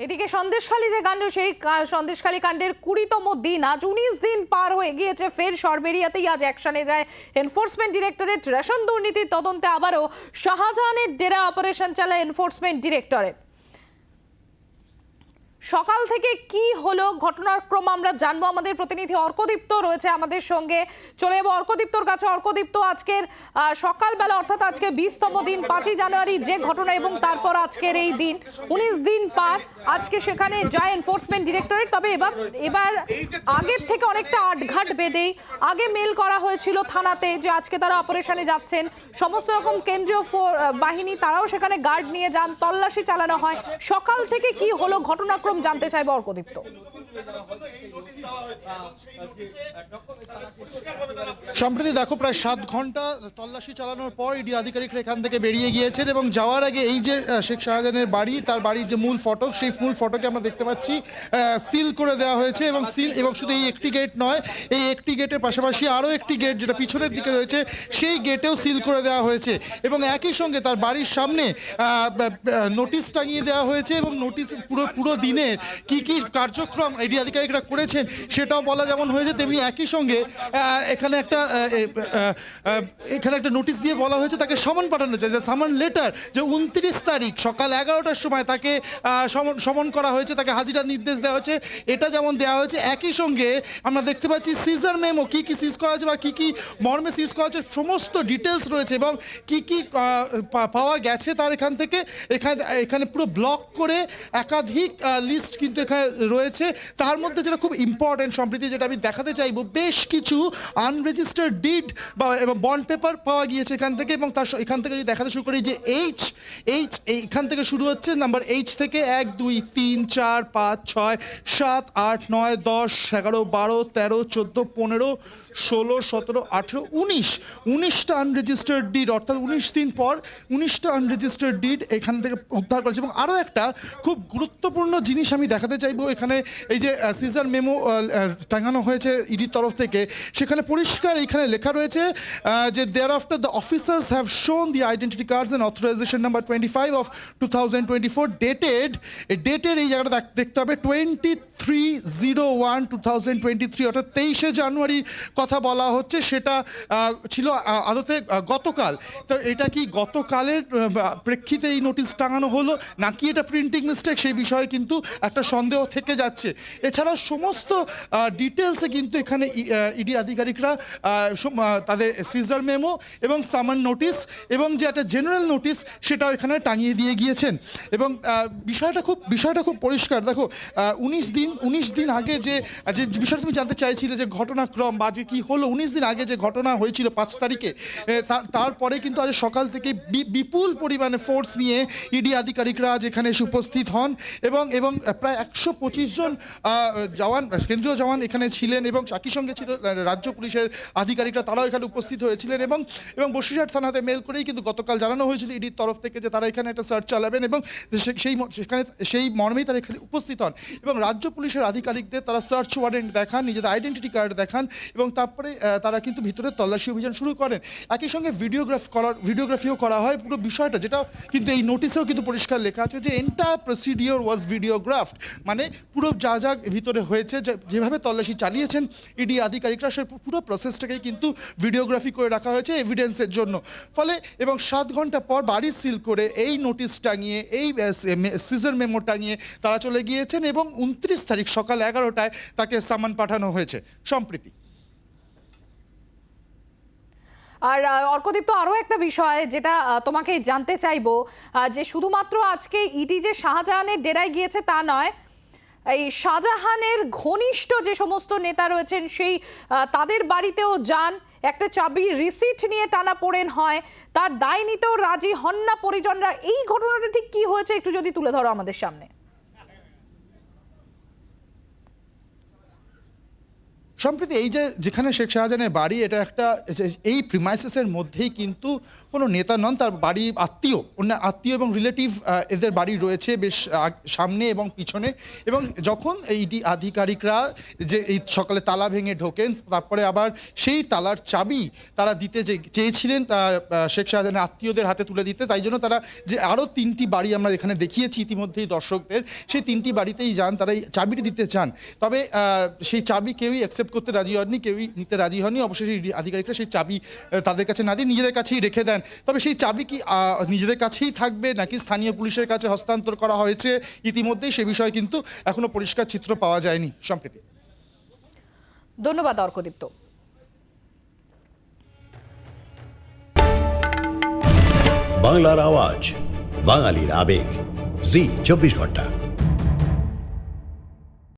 এদিকে সন্দেশখালী যে কাণ্ড, সেই সন্দেশখালী কাণ্ডের কুড়িতম দিন, আজ উনিশ দিন পার হয়ে গিয়েছে, ফের সরবেরিয়াতেই আজ অ্যাকশনে যায় এনফোর্সমেন্ট ডিরেক্টরেট রেশন দুর্নীতির তদন্তে আবারও শাহজাহানের ডেরা অপারেশন চালায় এনফোর্সমেন্ট ডিরেক্টরেট সকাল থেকে কি হলো? ঘটনার ক্রম আমরা জানব। আমাদের প্রতিনিধি অর্কদীপ্ত রয়েছে আমাদের সঙ্গে। চলে যাব অর্কদীপ্তর কাছে। অর্কদীপ্ত, আজকের সকালবেলা, অর্থাৎ আজকে বিশতম দিন, পাঁচই জানুয়ারি যে ঘটনা এবং তারপর আজকের এই দিন, উনিশ দিন পার। আজকে সেখানে যায় এনফোর্সমেন্ট ডিরেক্টরেট। তবে এবার এবার আগের থেকে অনেকটা আটঘাট বেঁধেই আগে মেল করা হয়েছিল থানাতে যে আজকে তারা অপারেশনে যাচ্ছেন। সমস্ত রকম কেন্দ্রীয় বাহিনী, তারাও সেখানে গার্ড নিয়ে যান। তল্লাশি চালানো হয়। সকাল থেকে কি হলো? ঘটনাক্রম জানতে চাইব অর্কদীপ্ত। সম্প্রতি দেখো, প্রায় সাত ঘণ্টা তল্লাশি চালানোর পর ইডি আধিকারিকরা এখান থেকে বেরিয়ে গিয়েছেন এবং যাওয়ার আগে এই যে শেখ শাহজাহানের বাড়ি, তার বাড়ির যে মূল ফটক, সেই মূল ফটকে আমরা দেখতে পাচ্ছি সিল করে দেওয়া হয়েছে এবং সিল এবং শুধু এই একটি গেট নয়, এই একটি গেটের পাশাপাশি আরও একটি গেট যেটা পিছনের দিকে রয়েছে, সেই গেটেও সিল করে দেওয়া হয়েছে এবং একই সঙ্গে তার বাড়ির সামনে নোটিশ টাঙিয়ে দেওয়া হয়েছে এবং নোটিশ পুরো পুরো দিনের কি কি কার্যক্রম ইডি আধিকারিকরা করেছেন? সেটাও বলা যেমন হয়েছে, তেমনি একই সঙ্গে এখানে একটা এখানে একটা নোটিশ দিয়ে বলা হয়েছে, তাকে সমন পাঠানো হয়েছে যে সামান লেটার যে উনত্রিশ তারিখ, সকাল এগারোটার সময় তাকে সমন করা হয়েছে, তাকে হাজিরার নির্দেশ দেওয়া হয়েছে। এটা যেমন দেওয়া হয়েছে, একই সঙ্গে আমরা দেখতে পাচ্ছি সিজার মেমো কি কি সিজ করা হয়েছে বা কি কি মর্মে সিজ করা হয়েছে, সমস্ত ডিটেলস রয়েছে এবং কি কি পাওয়া গেছে তার এখান থেকে। এখানে এখানে পুরো ব্লক করে একাধিক লিস্ট কিন্তু এখানে রয়েছে। তার মধ্যে যেটা খুব ইম্পর্টেন্ট সম্প্রীতি যেটা আমি দেখাতে চাইব, বেশ কিছু আনরেজিস্টার্ড ডিড বা এবং বন্ড পেপার পাওয়া গিয়েছে এখান থেকে এবং তার এখান থেকে যদি দেখাতে শুরু করি যে এইচ এইচ এইখান থেকে শুরু হচ্ছে নাম্বার এইচ থেকে এক, দুই, তিন, চার, পাঁচ, ছয়, সাত, আট, নয়, দশ, এগারো, বারো, তেরো, চোদ্দ, পনেরো, ষোলো, সতেরো, আঠেরো, উনিশ। উনিশটা আনরেজিস্টার্ড ডিড অর্থাৎ উনিশ দিন পর উনিশটা আনরেজিস্টার্ড ডিড এখান থেকে উদ্ধার করেছে। এবং আরও একটা খুব গুরুত্বপূর্ণ জিনিস আমি দেখাতে চাইব, এখানে এই যে সিজার মেমো টাঙানো হয়েছে ইডির তরফ থেকে। সেখানে পরিষ্কার এখানে লেখা রয়েছে যে there after the officers have shown the identity cards and authorization number twenty five of two thousand twenty four dated ডেটের এই জায়গাটা দেখতে হবে twenty three zero one two thousand twenty three অর্থাৎ তেইশে জানুয়ারির কথা বলা হচ্ছে, সেটা ছিল আদতে গতকাল। তো এটা কি গতকালের প্রেক্ষিতে এই নোটিশ টাঙানো হলো? নাকি এটা প্রিন্টিং মিস্টেক সেই বিষয়ে কিন্তু একটা সন্দেহ থেকে যাচ্ছে। এছাড়াও সমস্ত ডিটেলসে কিন্তু এখানে ইডি আধিকারিকরা তাদের সিজার মেমো এবং সামান নোটিশ এবং যে একটা জেনারেল নোটিশ সেটাও এখানে টাঙিয়ে দিয়ে গিয়েছেন। এবং বিষয়টা খুব বিষয়টা খুব পরিষ্কার। দেখো উনিশ দিন উনিশ দিন আগে যে যে বিষয়টা তুমি জানতে চাইছিলে যে ঘটনাক্রম বা যে কী হলো, উনিশ দিন আগে যে ঘটনা হয়েছিল পাঁচ তারিখে তারপরে কিন্তু আজ সকাল থেকে বিপুল পরিমাণে ফোর্স নিয়ে ইডি আধিকারিকরা আজ এখানে এসে উপস্থিত হন এবং এবং প্রায় একশো পঁচিশ জন জওয়ান, কেন্দ্রীয় জওয়ান এখানে ছিলেন এবং একই সঙ্গে ছিল রাজ্য পুলিশের আধিকারিকরা তারাও এখানে উপস্থিত হয়েছিলেন এবং এবং বসিরহাট থানাতে মেল করেই কিন্তু গতকাল জানানো হয়েছিল ইডির তরফ থেকে যে তারা এখানে একটা সার্চ চালাবেন এবং সেই সেখানে, সেই মর্মেই তারা এখানে উপস্থিত হন এবং রাজ্য পুলিশের আধিকারিকদের তারা সার্চ ওয়ারেন্ট দেখান, নিজেদের আইডেন্টিটি কার্ড দেখান এবং তারপরে তারা কিন্তু ভিতরে তল্লাশি অভিযান শুরু করেন। একই সঙ্গে ভিডিওগ্রাফ করার ভিডিওগ্রাফিও করা হয় পুরো বিষয়টা, যেটা কিন্তু এই নোটিশেও কিন্তু পরিষ্কার লেখা আছে যে এন্টায়ার প্রসিডিওর ওয়াজ ভিডিওগ্রাফড মানে পুরো যা যা ভিতরে হয়েছে যেভাবে তল্লাশি চালিয়েছেন ইডি আধিকারিকরা, সে পুরো প্রসেসটাকেই কিন্তু ভিডিওগ্রাফি করে রাখা হয়েছে এভিডেন্সের জন্য। ফলে এবং সাত ঘণ্টা পর বাড়ি সিল করে এই নোটিশ টাঙিয়ে এই সিজার মেমো টাঙিয়ে তারা চলে গিয়েছেন এবং উনত্রিশ তারিখ সকাল এগারোটায় তাকে সামান পাঠানো হয়েছে সম্প্রীতি। আর আহ, অর্কদীপ্ত আরও একটা বিষয় যেটা তোমাকে জানতে চাইব যে শুধুমাত্র আজকে ইডি যে শাহজাহানের ডেরায় গিয়েছে তা নয় এই শাহজাহানের ঘনিষ্ঠ যে সমস্ত নেতা রয়েছেন সেই তাদের বাড়িতেও যান একটা চাবির রিসিট নিয়ে টানা পড়েন হয় তার দায় নিতেও রাজি হন না পরিজনরা। এই ঘটনাটা ঠিক কি হয়েছে একটু যদি তুলে ধরো আমাদের সামনে। সম্প্রতি এই যে যেখানে শেখ শাহজাহানের বাড়ি, এটা একটা এই প্রিমাইসেসের মধ্যেই কিন্তু কোনো নেতা নন, তার বাড়ি আত্মীয়। অন্য আত্মীয় এবং রিলেটিভ এদের বাড়ি রয়েছে বেশ সামনে এবং পিছনে। এবং যখন এইটি আধিকারিকরা যে এই সকালে তালা ভেঙে ঢোকেন, তারপরে আবার সেই তালার চাবি তারা দিতে যে চেয়েছিলেন, তা শেখ শাহজাহানের আত্মীয়দের হাতে তুলে দিতে, তাই জন্য তারা যে আরও তিনটি বাড়ি আমরা এখানে দেখিয়েছি ইতিমধ্যেই দর্শকদের, সেই তিনটি বাড়িতেই যান, তারা এই চাবিটি দিতে চান। তবে সেই চাবি কেউই অ্যাকসেপ্ট করতে রাজি হননি কেউই নিতে রাজি হননি। অবশ্যই সেই আধিকারিকরা সেই চাবি তাদের কাছে না দিয়ে নিজেদের কাছেই রেখে দেন। তবে সেই চাবি কি নিজেদের কাছেই থাকবে নাকি স্থানীয় পুলিশের কাছে হস্তান্তর করা হয়েছে? ইতিমধ্যেই সে বিষয়ে কিন্তু এখনও পরিষ্কার চিত্র পাওয়া যায়নি। সম্প্রতি। ধন্যবাদ অর্কদীপ্ত। বাংলার আওয়াজ বাঙালির আবেগ। জি চব্বিশ ঘণ্টা।